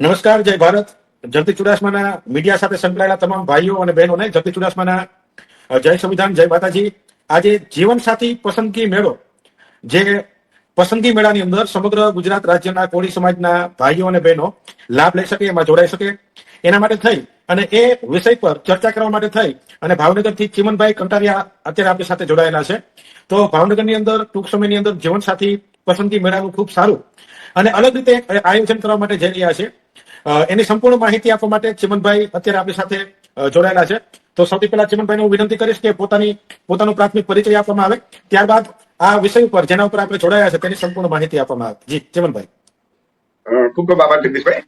નમસ્કાર, જય ભારત. જગતી ચુડાસમાના મીડિયા સાથે સંકળાયેલા તમામ ભાઈઓ અને બહેનોને જગતી ચુડાસમાના જય સંવિધાન, જય માતાજી. આજે જીવનસાથી પસંદગી મેળો, જે પસંદગી મેળાની અંદર સમગ્ર ગુજરાત રાજ્યના કોળી સમાજના ભાઈઓ અને બહેનો લાભ લઈ શકે, એમાં જોડાઈ શકે. એના માટે થઈ અને એ વિષય પર ચર્ચા કરવા માટે થઈ અને ભાવનગરથી ચિમનભાઈ કંટારિયા અત્યારે આપણી સાથે જોડાયેલા છે. તો ભાવનગરની અંદર, ટૂંક સમયની અંદર જીવનસાથી પસંદગી મેળાનું ખૂબ સારું અને અલગ રીતે આયોજન કરવા માટે જઈ રહ્યા છે. એની સંપૂર્ણ માહિતી આપવા માટે ચિમનભાઈ અત્યારે આપણી સાથે જોડાયેલા છે. તો સૌથી પહેલા ચિમનભાઈને હું વિનંતી કરીશ કે પોતાની, પોતાનો પ્રાથમિક પરિચય આપવામાં આવે. ત્યારબાદ આ વિષય ઉપર, જેના ઉપર આપણે જોડાયા છે, તેની સંપૂર્ણ માહિતી આપવામાં આવે. જી, ચિમનભાઈ. ખૂબ ખૂબ આભાર, જગદીશભાઈ.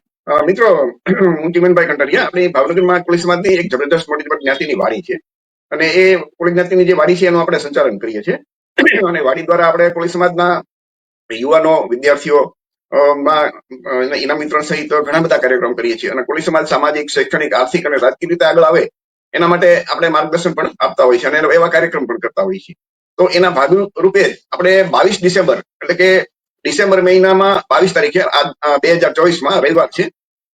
મિત્રો, હું ચિમનભાઈ કંટારિયા આપણી ભાવનગરમાં કોળી સમાજની એક જબરદસ્ત મોટી જ્ઞાતિની વાડી છે. અને એ કોળી જ્ઞાતિની જે વાડી છે, એનું આપણે સંચાલન કરીએ છીએ. અને વાડી દ્વારા આપણે કોળી સમાજના યુવાનો, વિદ્યાર્થીઓ માં અને ઇનામ સહિત ઘણા બધા કાર્યક્રમ કરીએ છીએ. અને કોળી સમાજ સામાજિક, શૈક્ષણિક, આર્થિક અને રાજકીય રીતે આગળ આવે, એના માટે આપણે માર્ગદર્શન પણ આપતા હોઈએ છીએ અને એવા કાર્યક્રમ પણ કરતા હોઈએ છીએ. તો એના ભાગ રૂપે આપણે બાવીસ ડિસેમ્બર, એટલે કે ડિસેમ્બર મહિનામાં બાવીસ તારીખે, આ બે હજાર ચોવીસમાં રવિવાર છે,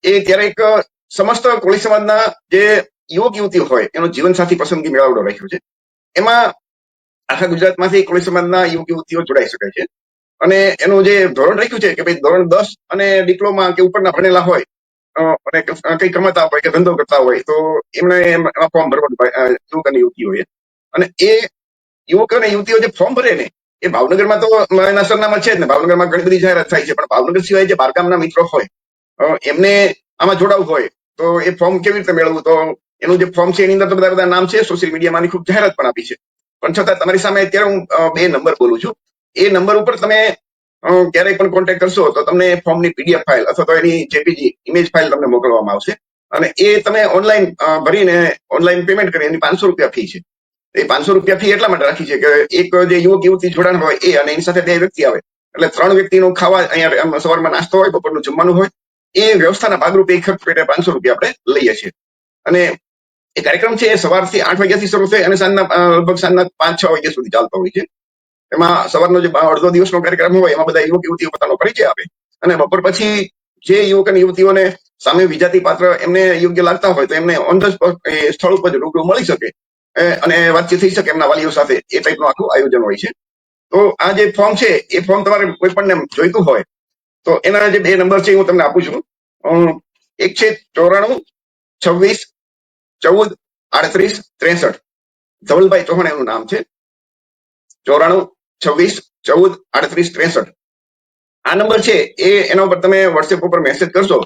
એ ત્યારે એક સમસ્ત કોળી સમાજના જે યુવક યુવતીઓ હોય, એનો જીવનસાથી પસંદગી મેળાવડો રાખ્યો છે. એમાં આખા ગુજરાતમાંથી કોળી સમાજના યુવક યુવતીઓ જોડાઈ શકે છે. અને એનું જે ધોરણ રાખ્યું છે કે ભાઈ ધોરણ દસ અને ડિપ્લોમા કે ઉપરના ભણેલા હોય અને કંઈ કમાતા હોય કે ધંધો કરતા હોય, તો એમને એમાં ફોર્મ ભરવાનું યુવક અને યુવતીઓએ અને એ યુવક અને યુવતીઓ જે ફોર્મ ભરે ને, એ ભાવનગરમાં તો એના સરનામા છે જ ને, ભાવનગરમાં ઘણી બધી જાહેરાત થાય છે, પણ ભાવનગર સિવાય જે બારગામના મિત્રો હોય એમને આમાં જોડાવું હોય, તો એ ફોર્મ કેવી રીતે મેળવવું? તો એનું જે ફોર્મ છે, એની અંદર તો બધા બધા નામ છે સોશિયલ મીડિયામાં ખૂબ જાહેરાત પણ આપી છે. પણ છતાં તમારી સામે અત્યારે હું બે નંબર બોલું છું. એ નંબર ઉપર તમે ક્યારેય પણ કોન્ટેક્ટ કરશો તો તમને ફોર્મની પીડીએફ ફાઇલ અથવા તો એની જેપીજી ઇમેજ ફાઇલ તમને મોકલવામાં આવશે. અને એ તમે ઓનલાઈન ભરીને ઓનલાઈન પેમેન્ટ કરી, એની પાંચસો રૂપિયા ફી છે. એ પાંચસો રૂપિયા ફી એટલા માટે રાખી છે કે એક જે યુવક યુવતી જોડાણ હોય એ અને એની સાથે બે વ્યક્તિ આવે. એટલે ત્રણ વ્યક્તિનું ખાવા અહીંયા સવારમાં નાસ્તો હોય, બપોરનું જમવાનું હોય, એ વ્યવસ્થાના ભાગરૂપે એક ખર્ચ પેટે પાંચસો રૂપિયા આપણે લઈએ છીએ. અને એ કાર્યક્રમ છે એ સવારથી આઠ વાગ્યાથી શરૂ થાય અને સાંજના લગભગ સાંજના પાંચ છ વાગ્યા સુધી ચાલતો હોય છે. એમાં સવારનો જે અડધો દિવસનો કાર્યક્રમ હોય, એમાં બધા યુવક યુવતીઓ પોતાનો પરિચય આપે. અને બપોર પછી જે યુવક અને યુવતીઓને સામે વિજાતિ પાત્ર એમને યોગ્ય લાગતા હોય તો એમને ઓન ધ સ્થળ ઉપર રૂબરૂ મળી શકે. અને વાતચીત થઈ શકે એમના વાલીઓ સાથે. એ ટાઈપનું આખું આયોજન હોય છે. તો આ જે ફોર્મ છે, એ ફોર્મ તમારે કોઈ પણ જોઈતું હોય, તો એના જે બે નંબર છે હું તમને આપું છું. એક છે ચોરાણું, છવ્વીસ, ચૌદ, આડત્રીસ, ત્રેસઠ. ધવલભાઈ ચૌહાણ એનું નામ છે. ચોરાણું છવ્વીસ, ચૌદ, આડત્રીસ, ત્રેસઠ. આ નંબર છે, એ એના ઉપર તમે વોટ્સએપ ઉપર મેસેજ કરશો,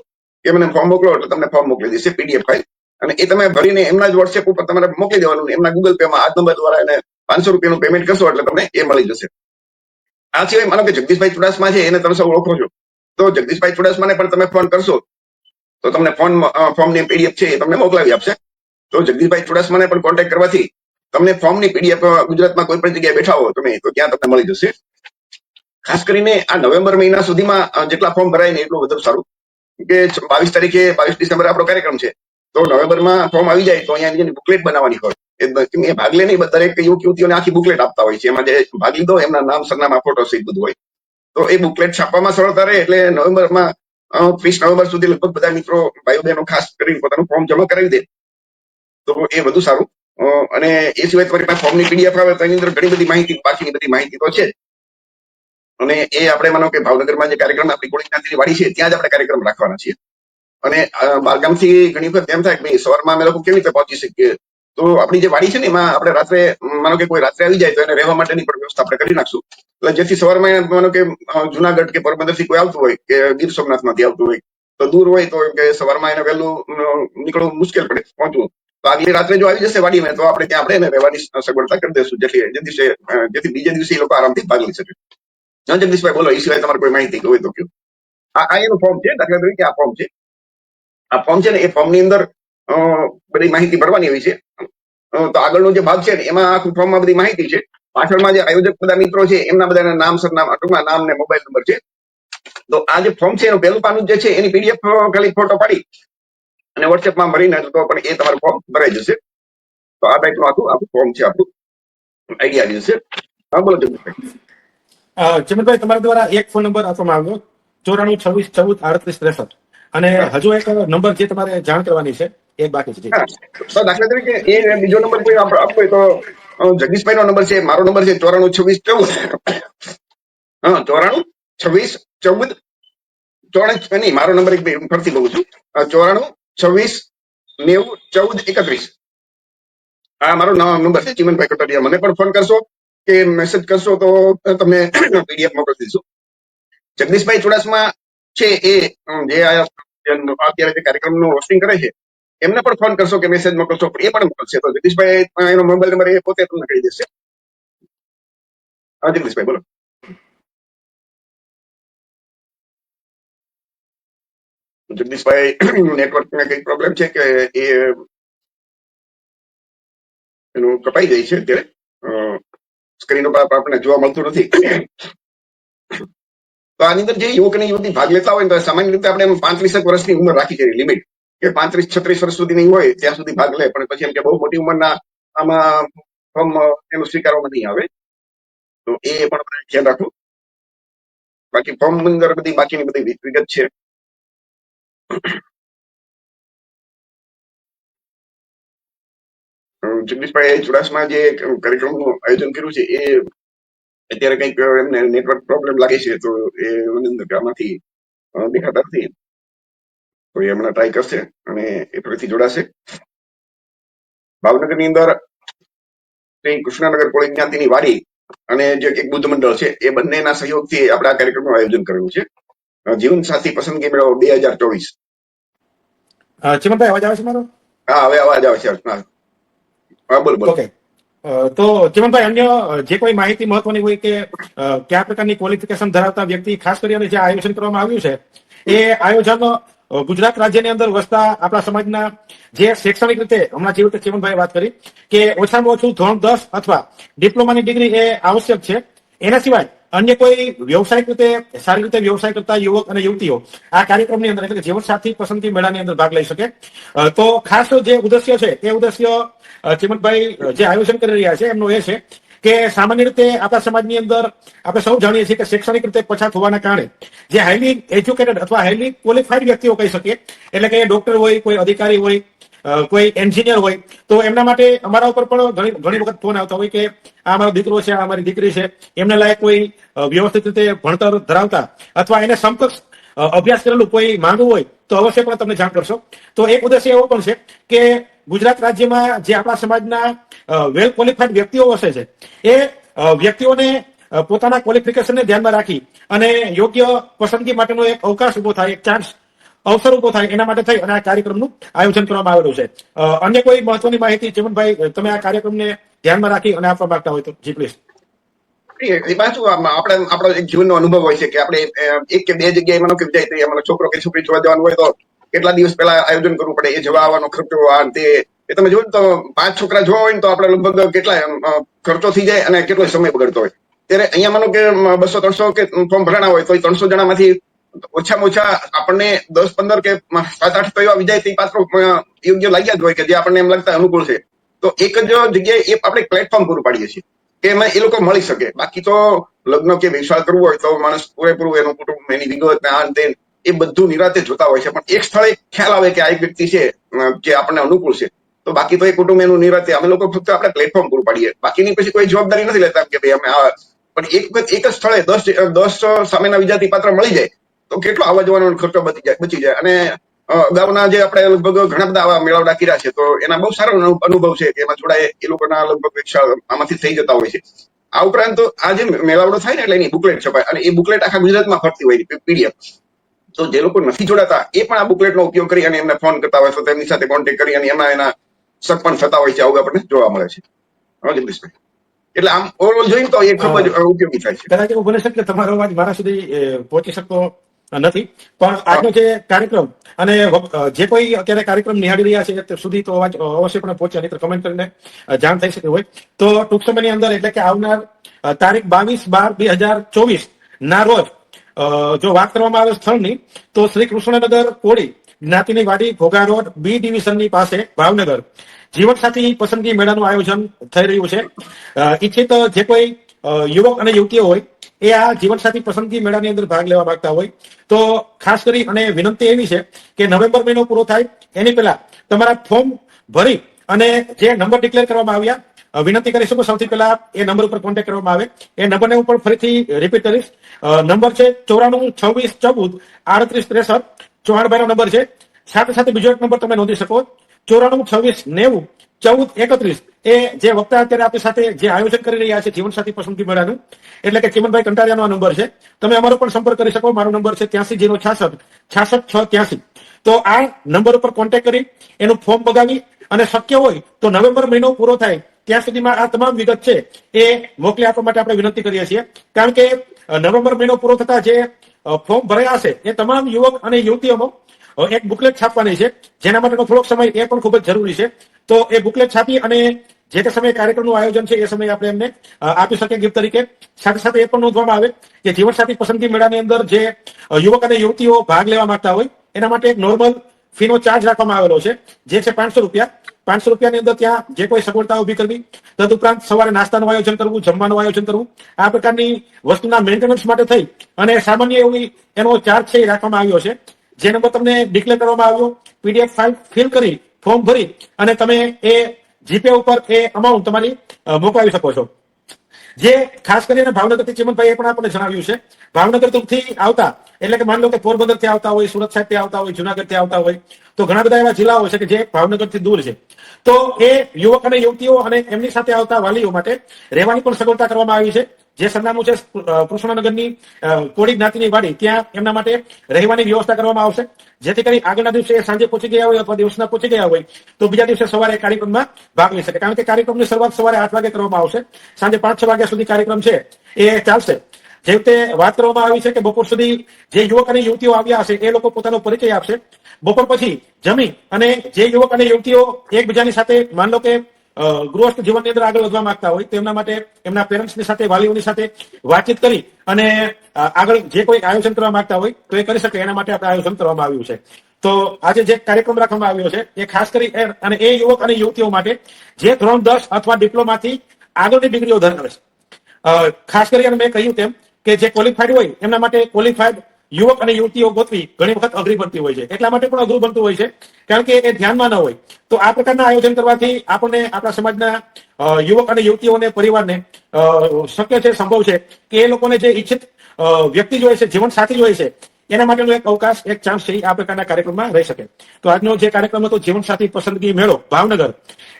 કે મને ફોર્મ મોકલો એટલે તમને ફોર્મ મોકલી દેશે પીડીએફ ફાઇલ અને એ તમે ભરીને એમના જ વોટ્સએપ ઉપર તમારે મોકલી દેવાનું, એમના ગૂગલ પે માં આ નંબર દ્વારા એને પાંચસો રૂપિયાનું પેમેન્ટ કરશો, એટલે તમને એ મળી જશે. આ સિવાય માનો કે જગદીશભાઈ ચુડાસમા છે, એને તમે સૌ ઓળખો છો. તો જગદીશભાઈ ચુડાસમાને પણ તમે ફોન કરશો, તો તમને ફોન ફોર્મની પીડીએફ છે એ તમને મોકલાવી આપશે. તો જગદીશભાઈ ચુડાસમાને પણ કોન્ટેક્ટ કરવાથી તમને ફોર્મની પીડીએફ ગુજરાતમાં કોઈ પણ જગ્યાએ બેઠા હો, તમે તો ત્યાં તમને મળી જશે. ખાસ કરીને આ નવેમ્બર મહિના સુધીમાં જેટલા ફોર્મ ભરાય ને એટલું વધુ સારું. કે બાવીસ તારીખે બાવીસ ડિસેમ્બર આપણો કાર્યક્રમ છે. તો નવેમ્બરમાં ફોર્મ આવી જાય તો અહીંયા જેની બુકલેટ બનાવવાની હોય. એ ભાગ લે નહીં દરેક યુવક, યુવતીઓને આખી બુકલેટ આપતા હોય છે. એમાં જે ભાગ લીધો, એમના નામ, સરનામા ફોટો સહિત બધું હોય. તો એ બુકલેટ છાપવામાં સરળતા રહે એટલે નવેમ્બરમાં ત્રીસ નવેમ્બર સુધી લગભગ બધા મિત્રો ભાઈઓ બહેનો ખાસ કરીને પોતાનું ફોર્મ જમા કરાવી દે. તો એ વધુ સારું. અને એ સિવાય તમારી પાસે ફોર્મની પીડીએફ આવે, તો અંદર ઘણી બધી માહિતી બાકીની બધી માહિતી તો છે અને એ આપણે માનો કે ભાવનગરમાં જે કાર્યક્રમ આપણી કોળી જ્ઞાતિની વાડી છે, ત્યાં જ આપણે કાર્યક્રમ રાખવાના છીએ. અને બારગામથી ઘણી વખત એમ થાય કે ભાઈ, સવારમાં અમે લોકો કેવી રીતે પહોંચી શકીએ? તો આપણી જે વાડી છે ને, એમાં આપણે રાત્રે માનો કે કોઈ રાત્રે આવી જાય તો એને રહેવા માટેની પણ વ્યવસ્થા આપણે કરી નાખશું. એટલે જેથી સવારમાં માનો કે જુનાગઢ કે પોરબંદરથી કોઈ આવતું હોય, કે ગીર સોમનાથમાંથી આવતું હોય, તો દૂર હોય તો કે સવારમાં એને વહેલું નીકળવું મુશ્કેલ પડે, પહોંચવું. તો આગલી રાત્રે જો આવી જશે વાડીમાં, તો આપણે ત્યાં આપણે એને સગવડતા કરી દઈશું. જેથી જે દિવસે જેથી બીજે દિવસે એ લોકો આરામથી ભાગ લઈ શકે. જન જગદીશભાઈ, બોલો, એ સિવાય તમારે કોઈ માહિતી હોય તો કયો. આ એનું ફોર્મ છે, દાખલા તરીકે આ ફોર્મ છે. આ ફોર્મ છે ને, એ ફોર્મની અંદર બધી માહિતી ભરવાની હોય છે. તો આગળનો જે ભાગ છે ને, એમાં આખું ફોર્મમાં બધી માહિતી છે. પાછળમાં જે આયોજક બધા મિત્રો છે, એમના બધાના નામ, સરનામ, ટૂંકમાં નામ ને મોબાઈલ નંબર છે. તો આ જે ફોર્મ છે, એનું પહેલું પાનું જે છે, એની પીડીએફ ખાલી ફોટો પાડી અને વોટ્સએપમાં મળીને તો પણ એ તમારું ફોર્મ ભરાઈ જશે. તો આ ટાઈપનું આખું આખું ફોર્મ છે આપણું. આઈડિયા જશે હા બોલો જમીનભાઈ અ, તમારા દ્વારા એક ફોન નંબર આપવામાં આવ્યો. ચોરાણું છવ્વીસ ચૌદ આડત્રીસ ત્રેસઠ. અને હજુ એક નંબર જે તમારે જાણ કરવાની છે એ બાકી છે. દાખલા તરીકે એ બીજો નંબર કોઈ આપ- આપવો હોય તો જગદીશભાઈ નો નંબર છે મારો નંબર છે ચોરાણું છવ્વીસ ચૌદ. હા ચોરાણું છવ્વીસ ચૌદ. ચોરાણું નહીં મારો નંબર એક ફરતી કહું છું. ચોરાણું છવ્વીસ, નેવું, ચૌદ, એકત્રીસ. આ મારો નંબર છે. ચીમનભાઈ કટોડિયા મને પણ ફોન કરશો કે મેસેજ કરશો તો તમને પીડીએફ મોકલી દઈશું. જગદીશભાઈ ચુડાસમા છે એ જે અત્યારે જે કાર્યક્રમનું હોસ્ટિંગ કરે છે, એમને પણ ફોન કરશો કે મેસેજ મોકલશો. એ પણ મોકલશે. તો જગદીશભાઈ, એનો મોબાઈલ નંબર એ પોતે તમને કહી દેશે. હા, જગદીશભાઈ, બોલો. જગદીશભાઈ નેટવર્ક ને કઈ પ્રોબ્લેમ છે કે એ એનું કપાઈ જાય છે અત્યારે. સ્ક્રીન ઉપર આપણને જોવા મળતું નથી. તો આની અંદર જે યુવક અને યુવતી ભાગ લેતા હોય તો સામાન્ય રીતે આપણે એમ પાંત્રીસ વર્ષની ઉંમર રાખી છે લિમિટ કે પાંત્રીસ, છત્રીસ વર્ષ સુધી નહીં હોય, ત્યાં સુધી ભાગ લે. પણ પછી એમ કે બહુ મોટી ઉંમરના આમાં ફોર્મ એનું સ્વીકારવામાં નહીં આવે. તો એ પણ ધ્યાન રાખવું. બાકી ફોર્મ અંદર બધી બાકીની બધી વિગત છે. જગદીશભાઈ ચુડાસમા જે કાર્યક્રમનું આયોજન કર્યું છે, એ અત્યારે કંઈક એમને નેટવર્ક પ્રોબ્લેમ લાગે છે, તો એ અંદર આમાંથી દેખાતા નથી. તો એ હમણાં ટ્રાય કરશે અને એ ફરીથી જોડાશે. ભાવનગરની અંદર શ્રી કૃષ્ણનગર કોળી જ્ઞાતિની વાડી અને જે એક બુદ્ધ મંડળ છે, એ બંનેના સહયોગથી આપણે આ કાર્યક્રમનું આયોજન કરેલું છે. જીવન સાથી પસંદગી મેળો બે હજાર ચોવીસ ચિમનભાઈ અવાજ આવે છે મારો હા હવે અવાજ આવે છે હા બોલ બોલો બોલો ઓકે તો ચિમનભાઈ અન્ય જે કોઈ માહિતી મહત્વની હોય કે કયા પ્રકારની ક્વોલિફિકેશન ધરાવતા વ્યક્તિ ખાસ કરીને જે આયોજન કરવામાં આવ્યું છે એ આયોજન ગુજરાત રાજ્યની અંદર વસતા આપણા સમાજના જે શૈક્ષણિક રીતે હમણાં જેવી રીતે ચિમનભાઈ વાત કરી કે ઓછામાં ઓછું ધોરણ દસ અથવા ડિપ્લોમાની ડિગ્રી એ આવશ્યક છે એના સિવાય અન્ય કોઈ વ્યવસાયિક રીતે, સારી રીતે વ્યવસાય કરતા યુવક અને યુવતીઓ આ કાર્યક્રમની અંદર એટલે કે જીવનસાથી પસંદગી મેળાની અંદર ભાગ લઈ શકે. તો ખાસ જે ઉદ્દેશ્ય છે, એ ઉદ્દેશ્ય ચિમનભાઈ જે આયોજન કરી રહ્યા છે, એમનો એ છે કે સામાન્ય રીતે આપણા સમાજની અંદર આપણે સૌ જાણીએ છીએ કે શૈક્ષણિક રીતે પછાત હોવાના કારણે જે હાઈલી એજ્યુકેટેડ અથવા હાઈલી ક્વોલિફાઈડ વ્યક્તિઓ કહી શકીએ, એટલે કે ડોક્ટર હોય, કોઈ અધિકારી હોય કોઈ એન્જિનિયર હોય, તો એમના માટે અમારા ઉપર પણ ઘણી વખત ફોન આવતા હોય કે આ મારો દીકરો છે, આ મારી દીકરી છે. એમને લાયક કોઈ વ્યવસ્થિત રીતે ભણતર ધરાવતા અથવા એને સમકક્ષ અભ્યાસ કરેલું કોઈ માંગવું હોય, તો અવશ્ય પણ તમને જાણ કરશો. તો એક ઉદ્દેશ્ય એવો પણ છે કે ગુજરાત રાજ્યમાં જે આપણા સમાજના વેલ ક્વોલિફાઈડ વ્યક્તિઓ વસે છે, એ વ્યક્તિઓને પોતાના ક્વોલિફિકેશનને ધ્યાનમાં રાખી અને યોગ્ય પસંદગી માટેનો એક અવકાશ ઊભો થાય, એક ચાન્સ અવસર ઊભો થાય એના માટે થઈ અને આ કાર્યક્રમનું આયોજન કરવામાં આવેલું છે. અન્ય કોઈ મહત્વની માહિતી, જીવનભાઈ, તમે આ કાર્યક્રમને ધ્યાનમાં રાખી અને આપવા માંગતા હોય તો જી પ્લીઝ આપણે, આપણો એક જીવનનો અનુભવ હોય છે કે આપણે એક કે બે જગ્યાએ માનો જાય તો એમાં છોકરો કે છોકરી જોવા જવાનું હોય તો કેટલા દિવસ પહેલા આયોજન કરવું પડે, એ જવા આવવાનો ખર્ચો, આ તે. એ તમે જોયું તો પાંચ છોકરા જોવા હોય તો આપણે લગભગ કેટલા ખર્ચો થઈ જાય અને કેટલો સમય બગડતો હોય. ત્યારે અહીંયા માનો કે બસો, ત્રણસો કે ફોર્મ ભરાણા હોય તો ત્રણસો જણામાંથી ઓછામાં ઓછા આપણને દસ પંદર કે સાત આઠ તો એવા વિજય પાત્રો યોગ્ય લાગ્યા જ હોય કે જે આપણને એમ લાગતા અનુકૂળ છે. તો એક જ જગ્યાએ એ આપણે પ્લેટફોર્મ પૂરું પાડીએ છીએ કે એમાં એ લોકો મળી શકે. બાકી તો લગ્ન કે વિશાળ કરવું હોય તો માણસ પૂરેપૂરું એનું કુટુંબ, એની વિગત, ને આ તેન એ બધું નિરાતે જોતા હોય છે. પણ એક સ્થળે ખ્યાલ આવે કે આ એક વ્યક્તિ છે જે આપણને અનુકૂળ છે. તો બાકી તો એ કુટુંબ એનું નિરાતે અમે લોકો ફક્ત આપણે પ્લેટફોર્મ પૂરું પાડીએ. બાકીની પછી કોઈ જવાબદારી નથી લેતા કે ભાઈ અમે આ, પણ એક વખત એક જ સ્થળે દસ દસ સામેના વિજાતી પાત્ર મળી જાય તો કેટલો આવવા જવાનો ખર્ચો બચી જાય બચી જાય. અને અગાઉના જે આપણે લગભગ ઘણા બધા આવા મેળાવડા કર્યા છે તો એના બહુ સારો અનુભવ છે કે એમાં થોડા એ લોકોના લગભગ એક આમાંથી થઈ જતા હોય છે. આ ઉપરાંત આ જે મેળાવડો થાય ને એટલે એની બુકલેટ છપાય અને એ બુકલેટ આખા ગુજરાતમાં ફરતી હોય પીડીએફ. તો જે લોકો નથી જોડાતા એ પણ આ બુકલેટનો ઉપયોગ કરી અને એમને ફોન કરતા હોય તો તેમની સાથે કોન્ટેક્ટ કરી અને એમાં એના સગપણ થતા હોય છે આવું આપણને જોવા મળે છે. જગદીશભાઈ. એટલે આમ ઓવરઓલ જોઈએ તો એ ખૂબ જ ઉપયોગી થાય છે. કદાચ એવું બને છે કે તમારો અવાજ મારા સુધી પહોંચી શકતો નથી. પણ આજનો જે કાર્યક્રમ અને જે કોઈ અત્યારે કાર્યક્રમ નિહાળી રહ્યા છે તે સુધી તો અવાજ પણ અવશ્યપણે પહોંચે નહીં કમેન્ટ કરીને જાણ થઈ શકે હોય. તો ટૂંક સમયની અંદર એટલે કે આવનાર તારીખ બાવીસ બાર બે હજાર ચોવીસ ના રોજ જો વાત કરવામાં આવે સ્થળની તો શ્રી કૃષ્ણનગર કોળી જ્ઞાતિની વાડી ઘોઘા રોડ બી ડિવિઝનની પાસે ભાવનગર જીવનસાથી પસંદગી મેળાનું આયોજન થઈ રહ્યું છે. ઈચ્છિત જે કોઈ યુવક અને યુવતીઓ હોય એ આ જીવનસાથી પસંદગી મેળાની અંદર ભાગ લેવા માંગતા હોય. તો ખાસ કરી અને વિનંતી એવી છે કે નવેમ્બર મહિનો પૂરો થાય, એની પહેલા તમારા ફોર્મ ભરી અને જે નંબર ડિક્લેર કરવામાં આવ્યા વિનંતી કરી શકો. સૌથી પહેલા એ નંબર ઉપર કોન્ટેક્ટ કરવામાં આવે. એ નંબરને હું પણ ફરીથી રિપીટ કરીશ. નંબર છે ચોરાણું છવ્વીસ ચૌદ આડત્રીસ ત્રેસઠ. ચૌહાણભાઈનો નંબર છે. સાથે સાથે બીજો એક નંબર તમે નોંધી શકો. ચોરાણું છવ્વીસ નેવું ચૌદ, એકત્રીસ. એ જે વક્તા અત્યારે આપણી સાથે જે આયોજન કરી રહ્યા છે, જીવનસાથી પસંદગી મેળાનું, એટલે કે ચિમનભાઈ કંટારિયાનો નંબર છે. તમે અમારો પણ સંપર્ક કરી શકો. મારો નંબર છે ત્યાંસી જીરો છાસઠ છાસઠ, છ ત્યાંસી તો આ નંબર ઉપર કોન્ટેક્ટ કરી, એનું ફોર્મ મગાવી અને શક્ય હોય તો નવેમ્બર મહિનો પૂરો થાય ત્યાં સુધીમાં આ તમામ વિગત છે એ મોકલી આપવા માટે આપણે વિનંતી કરીએ છીએ. કારણ કે નવેમ્બર મહિનો પૂરો થતા જે ફોર્મ ભરાયા હશે એ તમામ યુવક અને યુવતીઓમાં એક બુકલેટ છાપવાની છે. જેના માટેનો થોડોક સમય એ પણ ખૂબ જ જરૂરી છે. તો એ બુકલેટ છાપી અને જે તે સમયે કાર્યક્રમનું આયોજન છે એ સમયે આપણે એમને આપી શકીએ ગિફ્ટ તરીકે. સાથે સાથે એ પણ નોંધવામાં આવે કે જીવનસાથી પસંદગી મેળાની અંદર જે યુવક અને યુવતીઓ ભાગ લેવા માંગતા હોય, એના માટે એક નોર્મલ ફીનો ચાર્જ રાખવામાં આવેલો છે. જે છે પાંચસો રૂપિયા. પાંચસો રૂપિયાની અંદર ત્યાં જે કોઈ સગવડતા ઊભી કરવી, તદુપરાંત સવારે નાસ્તાનું આયોજન કરવું, જમવાનું આયોજન કરવું, આ પ્રકારની વસ્તુના મેન્ટેનન્સ માટે થઈ અને સામાન્ય એવી એનો ચાર્જ છે એ રાખવામાં આવ્યો છે. જે નંબર તમને ડિક્લેર કરવામાં આવ્યો પીડીએફ ફાઇલ ફિલ કરી ફોર્મ ભરી અને તમે એ જીપે ઉપર એ અમાઉન્ટ તમારી મોકલાવી શકો છો. જે ખાસ કરીને ભાવનગરથી ચિમનભાઈ પણ આપણને જણાવ્યું છે. ભાવનગરથી આવતા, એટલે કે માની લો કે પોરબંદરથી આવતા હોય, સુરત સાઈડથી આવતા હોય જુનાગઢથી આવતા હોય, તો ઘણા બધા એવા જિલ્લાઓ છે કે જે ભાવનગરથી દૂર છે. તો એ યુવક અને યુવતીઓ અને એમની સાથે આવતા વાલીઓ માટે રહેવાની પણ સગવડતા કરવામાં આવી છે. જે સરનામું છે કૃષ્ણનગરની કોળી જ્ઞાતિની વાડી, ત્યાં એમના માટે રહેવાની વ્યવસ્થા કરવામાં આવશે. જેથી કરી આગળના દિવસે સાંજે પહોંચી ગયા હોય અથવા દિવસના પહોંચી ગયા હોય, તો બીજા દિવસે સવારે કાર્યક્રમમાં ભાગ લઈ શકે. કારણ કે કાર્યક્રમની શરૂઆત સવારે આઠ વાગે કરવામાં આવશે. સાંજે પાંચ, છ વાગ્યા સુધી કાર્યક્રમ છે, એ ચાલશે. જે રીતે વાત કરવામાં આવી છે કે બપોર સુધી જે યુવક અને યુવતીઓ આવ્યા હશે, એ લોકો પોતાનો પરિચય આપશે. બપોર પછી જમી અને જે યુવક અને યુવતીઓ એકબીજાની સાથે, માન લો કે ગૃહસ્થ જીવનની અંદર આગળ વધવા માંગતા હોય, તેમના માટે એમના પેરેન્ટ્સની સાથે, વાલીઓની સાથે વાતચીત કરી અને આગળ જે કોઈ આયોજન કરવા માંગતા હોય, તો એ કરી શકે. એના માટે આપણે આયોજન કરવામાં આવ્યું છે. તો આજે જે કાર્યક્રમ રાખવામાં આવ્યો છે, એ ખાસ કરી અને એ યુવક અને યુવતીઓ માટે જે ધોરણ દસ અથવા ડિપ્લોમાથી આગળની ડિગ્રીઓ ધરાવે છે. ખાસ કરીને મેં કહ્યું તેમ કે જે ક્વોલિફાઈડ હોય, એમના માટે ક્વોલિફાઈડ યુવક અને યુવતીઓ ગોતવી ઘણી વખત અઘરી બનતી હોય છે. એટલા માટે પણ અઘરું બનતું હોય છે. કારણ કે એ ધ્યાનમાં ન હોય. તો આ પ્રકારના આયોજન કરવાથી આપણને આપણા સમાજના યુવક અને યુવતીઓને, પરિવારને શક્ય છે, સંભવ છે કે એ લોકોને જે ઈચ્છિત વ્યક્તિ જોઈએ છે, જીવન સાથી જોઈએ છે, એના માટેનો એક અવકાશ, એક ચાન્સ છે આ પ્રકારના કાર્યક્રમમાં રહી શકે. તો આજનો જે કાર્યક્રમ હતો, જીવન સાથી પસંદગી મેળો, ભાવનગર,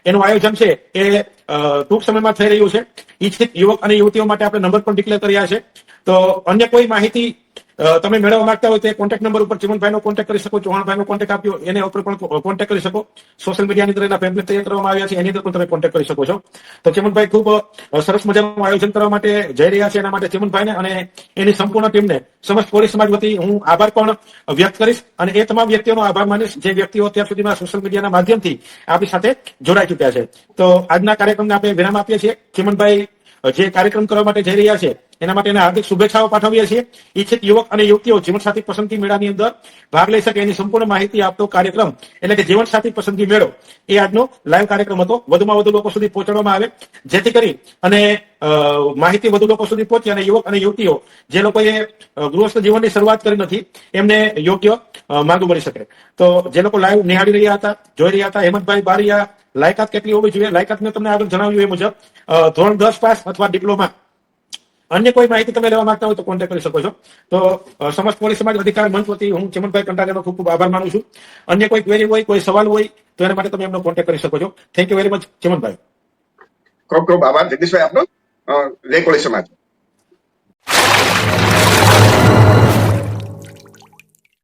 એનું આયોજન છે એ ટૂંક સમયમાં થઈ રહ્યું છે. ઈચ્છિત યુવક અને યુવતીઓ માટે આપણે નંબર પણ ડિક્લેર કર્યા છે. તો અન્ય કોઈ માહિતી તમે મેળવવા માંગતા હોય તો એ કોન્ટેક્ટ નંબર ઉપર ચિમનભાઈનો કોન્ટેક્ટ કરી શકો, ચૌહાણભાઈનો કોન્ટેક્ટ આપ્યો એને ઉપર પણ કોન્ટેક્ટ કરી શકો. સોશિયલ મીડિયાની અંદર એના પેમ્પલેટ તૈયાર કરવામાં આવ્યા છે, એની અંદર પણ તમે કોન્ટેક્ટ કરી શકો છો. તો ચિમનભાઈ ખૂબ સરસ મજાનું આયોજન કરવા માટે જઈ રહ્યા છે, એના માટે ચિમનભાઈને અને એની સંપૂર્ણ ટીમને સમસ્ત કોળી સમાજ વતી હું આભાર પણ વ્યક્ત કરીશ અને એ તમામ વ્યક્તિઓનો આભાર માનીશ. જે વ્યક્તિઓ અત્યાર સુધીમાં સોશિયલ મીડિયાના માધ્યમથી આપણી સાથે જોડાઈ ચૂક્યા છે. તો આજના કાર્યક્રમને આપણે વિરામ આપીએ છીએ. ચિમનભાઈ જે કાર્યક્રમ કરવા માટે જઈ રહ્યા છે એના માટે હાર્દિક શુભેચ્છાઓ પાઠવીએ છીએ. ઈચ્છિત યુવક અને યુવતીઓ જીવનસાથી પસંદગી મેળાની અંદર ભાગ લઈ શકે એની સંપૂર્ણ માહિતી આપતો કાર્યક્રમ, એટલે કે જીવનસાથી પસંદગી મેળો, એ આજનો લાઈવ કાર્યક્રમ હતો. વધુમાં વધુ લોકો સુધી પહોંચાડવામાં આવે. જેથી કરી અને માહિતી વધુ લોકો સુધી પહોંચે અને યુવક અને યુવતીઓ, જે લોકોએ ગૃહસ્થ જીવનની શરૂઆત કરી નથી, એમને યોગ્ય માર્ગો મળી શકે. તો જે લોકો લાઈવ નિહાળી રહ્યા હતા, જોઈ રહ્યા હતા, હેમંતભાઈ બારિયા, લાયકાત કેટલી હોવી જોઈએ? લાયકાત મેં તમને આગળ જણાવ્યું એ મુજબ ધોરણ દસ પાસ અથવા ડિપ્લોમા. અન્ય કોઈ માહિતી તમે લેવા માંગતા હોય તો કોન્ટેક્ટ કરી શકો છો. તો સમાજ પોલીસ સમાજ અધિકાર મંચ વતી હું ચમનભાઈ કંટારિયાનો ખૂબ ખૂબ આભાર માનું છું. અન્ય કોઈ ક્વેરી હોય, કોઈ સવાલ હોય, તો એના માટે તમે એમનો કોન્ટેક્ટ કરી શકો છો. Thank you very much Chamanbhai. ખૂબ ખૂબ આભાર, જગદીશભાઈ આપનો જય કોળી સમાજ.